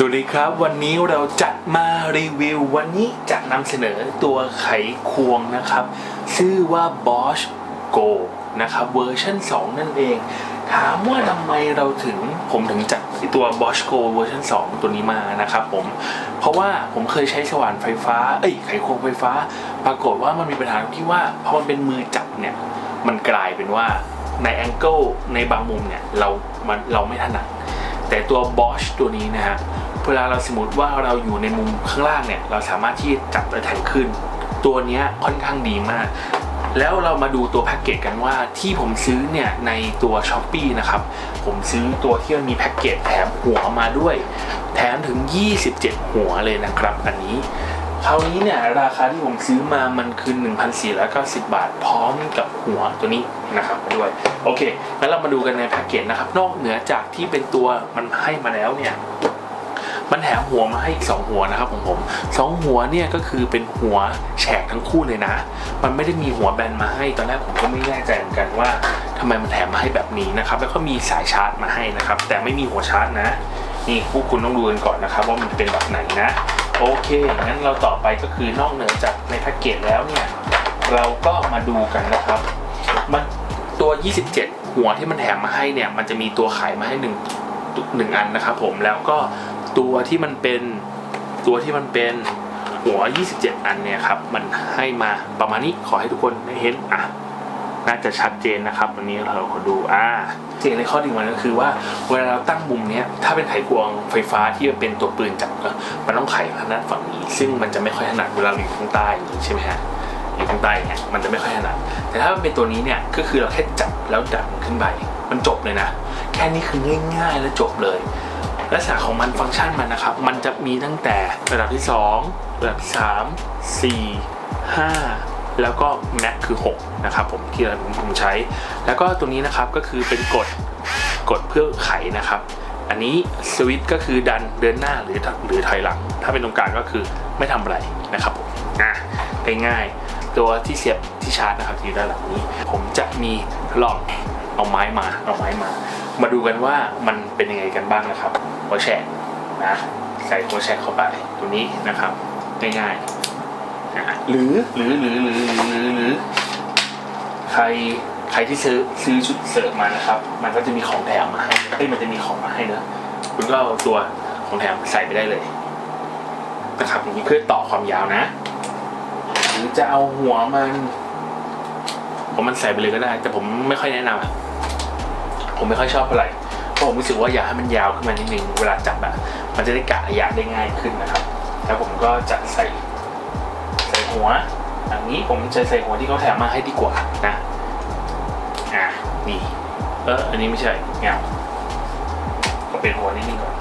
สวัสดีครับ วันนี้เราจัดมารีวิว วันนี้จะนำเสนอตัวไขควงนะครับ ชื่อว่า Bosch Go นะครับเวอร์ชัน2 นั่นเอง ถามว่าทำไมเราถึงผมถึงจัดตัว Bosch Go เวอร์ชัน2 ตัวนี้มานะครับผม เพราะว่าผมเคยใช้สว่านไฟฟ้า เอ้ยไขควงไฟฟ้า ปรากฏว่ามันมีปัญหาตรงที่ว่าพอมันเป็นมือจับเนี่ย มันกลายเป็นว่าในแองเกิลในบางมุมเนี่ยเรามันเราไม่ถนัดแต่ตัว Bosch ตัวนี้นะฮะ เวลาเราสมมติว่าเราอยู่ในมุมข้างล่างเนี่ย เราสามารถที่จับและแทงขึ้น ตัวเนี้ยค่อนข้างดีมาก แล้วเรามาดูตัวแพ็กเกจกันว่าที่ผมซื้อเนี่ยในตัว s h อ p e e นะครับ ผมซื้อตัวที่มันมีแพ็กเกจแถมหัวมาด้วย แถมถึง 27 หัวเลยนะครับ อันนี้คราวนี้เนี่ยราคาที่ผมซื้อมามันคือ 1,490 บาท พร้อมกับหัวตัวนี้นะครับด้วย โอเค งั้นเรามาดูกันในแพ็กเกจนะครับ นอกเหนือจากที่เป็นตัวมันให้มาแล้วเนี่ย มันแถมหัวมาให้อีกสองหัวนะครับของผมสองหัวเนี่ยก็คือเป็นหัวแฉกทั้งคู่เลยนะ มันไม่ได้มีหัวแบนมาให้ตอนแรกผมก็ไม่แน่ใจเหมือนกันว่าทำไมมันแถมมาให้แบบนี้นะครับ แล้วก็มีสายชาร์จมาให้นะครับ แต่ไม่มีหัวชาร์จนะ นี่พวกคุณต้องดูกันก่อนนะครับ ว่ามันเป็นแบบไหนนะโอเคงั้นเราต่อไปก็คือนอกเหนือจากในแพ็กเกจแล้วเนี่ยเราก็มาดูกันนะครับมันตัว 27 หัวที่มันแถมมาให้เนี่ย มันจะมีตัวขายมาให้หนึ่งหนึ่งอันนะครับผมแล้วก็ ตัวที่มันเป็นตัวที่มันเป็นหัว 27 อันเนี่ยครับ มันให้มาประมาณนี้ขอให้ทุกคนได้เห็นอะน่าจะชัดเจนนะครับวันนี้เราขอดูอ่าสิ่งในข้อดีของมันก็คือว่าเวลาเราตั้งมุมเนี้ยถ้าเป็นไขควงไฟฟ้าที่เป็นตัวปืนจับมันต้องไขทางด้านฝั่งนี้ ซึ่งมันจะไม่ค่อยถนัดเวลาอยู่ข้างใต้อย่างนี้ใช่ไหมฮะอยู่ข้างใต้เนี่ยมันจะไม่ค่อยถนัดแต่ถ้ามันเป็นตัวนี้เนี่ยก็คือเราแค่จับแล้วดันขึ้นไปมันจบเลยนะ แค่นี้คือง่าย ๆ แล้วจบเลย ลักษณะของมันฟังก์ชันมันนะครับ มันจะมีตั้งแต่ระดับที่ 2 ระดับที่ 3 4 5แล้วก็แม็กคือ 6 นะครับผมที่ผมผมใช้ แล้วก็ตัวนี้นะครับก็คือเป็นกดกดเพื่อไขนะครับ อันนี้สวิตช์ก็คือดันเดินหน้าหรือหรือถอยหลัง ถ้าเป็นตรงกลางก็คือไม่ทำอะไรนะครับผมอะง่ายๆตัวที่เสียบที่ชาร์จนะครับที่อยู่ด้านหลังนี้ ผมจะมีลองเอาไม้มาเอาไม้มา มาดูกันว่ามันเป็นยังไงกันบ้างนะครับหัวแฉกนะใส่หัวแฉกเข้าไปตัวนี้นะครับง่ายๆนะหรือหรือหรือหรือหรือหรือหรือใครใครที่ซื้อซื้อชุดเสริมมานะครับ มันก็จะมีของแถมมาให้เอ้ยมันจะมีของมาให้เนอะคุณก็เอาตัวของแถมใส่ไปได้เลยนะครับอย่างนี้เพื่อต่อความยาวนะ หรือจะเอาหัวมันผมมันใส่ไปเลยก็ได้ แต่ผมไม่ค่อยแนะนำ ผมไม่ค่อยชอบเท่าไหร่เพราะผมรู้สึกว่าอยากให้มันยาวขึ้นมานิดนึงเวลาจับอะมันจะได้กะระยะได้ง่ายขึ้นนะครับ แล้วผมก็จะใส่ใส่หัวอย่างนี้ผมจะใส่หัวที่เขาแถมมาให้ดีกว่านะอะนี่เอออันนี้ไม่ใช่เงาก็เป็นหัวนิดนึงก่อน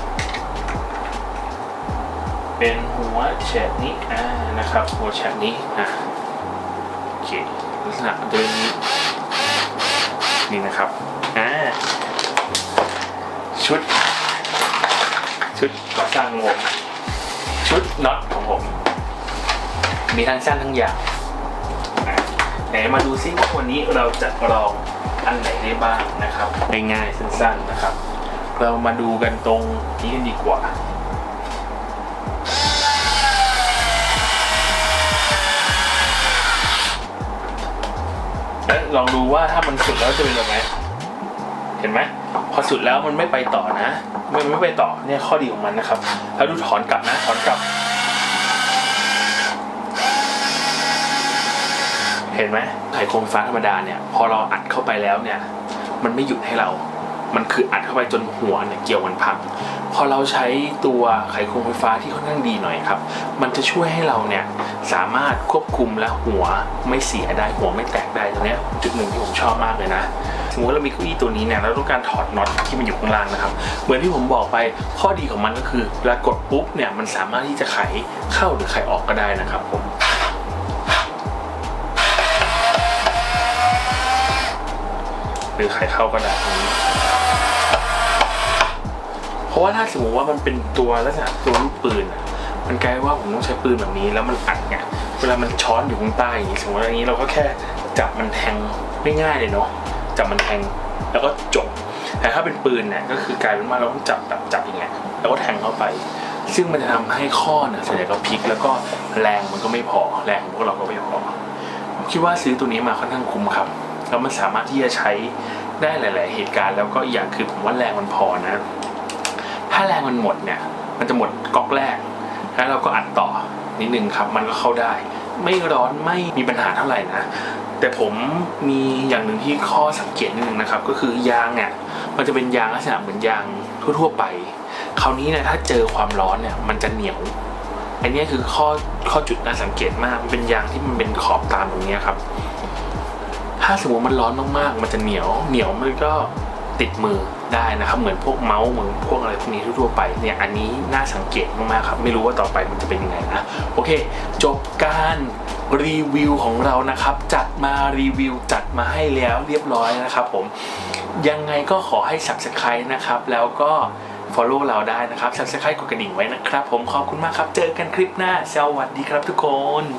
เป็นหัวแฉกนี้อ่านะครับ หัวแฉกนี้อะโอเคลักษณะเดินนี้นี่นะครับอ่า ชุด ชุดก่อสร้างของผมชุดน็อตของผม มีทั้งสั้นทั้งยาวไหนมาดูซิว่าวันนี้เราจะลองอันไหนได้บ้างนะครับง่ายๆสั้นๆนะครับ เรามาดูกันตรงนี้กันดีกว่าแล้วลองดูว่าถ้ามันสุดแล้วจะเป็นแบบไหนเห็นไหม พอสุดแล้วมันไม่ไปต่อนะ มันไม่ไปต่อเนี่ยข้อดีของมันนะครับ แล้วดูถอนกลับนะถอนกลับ เห็นไหมไขควงไฟฟ้าธรรมดาเนี่ย พอเราอัดเข้าไปแล้วเนี่ย มันไม่หยุดให้เรา มันคืออัดเข้าไปจนหัวเนี่ยเกี่ยวมันพังพอเราใช้ตัวไขควงไฟฟ้าที่ค่อนข้างดีหน่อยครับ มันจะช่วยให้เราเนี่ยสามารถควบคุมและหัวไม่เสียได้หัวไม่แตกได้ตรงนี้จุดหนึ่งที่ผมชอบมากเลยนะสมมติเรามีเก้าอี้ตัวนี้เนี่ยเราต้องการถอดน็อตที่มันอยู่ข้างล่างนะครับ เหมือนที่ผมบอกไปข้อดีของมันก็คือเวลากดปุ๊บเนี่ยมันสามารถที่จะไขเข้าหรือไขออกก็ได้นะครับผมหรือไขเข้าก็ได้ตรงนี้ ราะว่าถ้าสมมติว่ามันเป็นตัวลักษณะตัวลูกปืนอะมันกลายว่าผมต้องใช้ปืนแบบนี้แล้วมันอัดไงเวลามันช้อนอยู่ข้างใต้อย่างนี้สมมติอย่างนี้เราก็แค่จับมันแทงไม่ง่ายเลยเนาะจับมันแทงแล้วก็จบ แต่ถ้าเป็นปืนเนี่ยก็คือกลายเป็นว่าเราต้องจับจับจับอย่างเงี้ยแล้วก็แทงเข้าไป ซึ่งมันจะทำให้ข้อเนี่ยส่วนใหญ่ก็พลิกแล้วก็แรงมันก็ไม่พอแรงของพวกเราก็ไม่พอผมคิดว่าซื้อตัวนี้มาค่อนข้างคุ้มครับแล้วมันสามารถที่จะใช้ได้หลาย ๆ เหตุการณ์แล้วก็อีกอย่างคือผมว่าแรงมันพอนะ ถ้าแรงมันหมดเนี่ย มันจะหมดก๊อกแรก แล้วเราก็อัดต่อนิดนึงครับ มันก็เข้าได้ ไม่ร้อนไม่มีปัญหาเท่าไหร่นะ แต่ผมมีอย่างหนึ่งที่ข้อสังเกตนิดนึงนะครับ ก็คือยางเนี่ย มันจะเป็นยางลักษณะเหมือนยางทั่วๆไป คราวนี้เนี่ยถ้าเจอความร้อนเนี่ย มันจะเหนียว อันนี้คือข้อข้อจุดน่าสังเกตมาก มันเป็นยางที่มันเป็นขอบตามตรงนี้ครับ ถ้าสมมติมันร้อนมากๆ มันจะเหนียว เหนียวมันก็ ติดมือได้นะครับ เหมือนพวกเมาส์เหมือนพวกอะไรพวกนี้ทั่วไปเนี่ยอันนี้น่าสังเกตมากๆครับ ไม่รู้ว่าต่อไปมันจะเป็นยังไงนะโอเค จบการรีวิวของเรานะครับ จัดมารีวิวจัดมาให้แล้วเรียบร้อยนะครับ ผมยังไงก็ขอให้ subscribe นะครับ แล้วก็ follow เราได้นะครับ subscribe กดกระดิ่งไว้นะครับ ผมขอบคุณมากครับ เจอกันคลิปหน้า สวัสดีครับทุกคน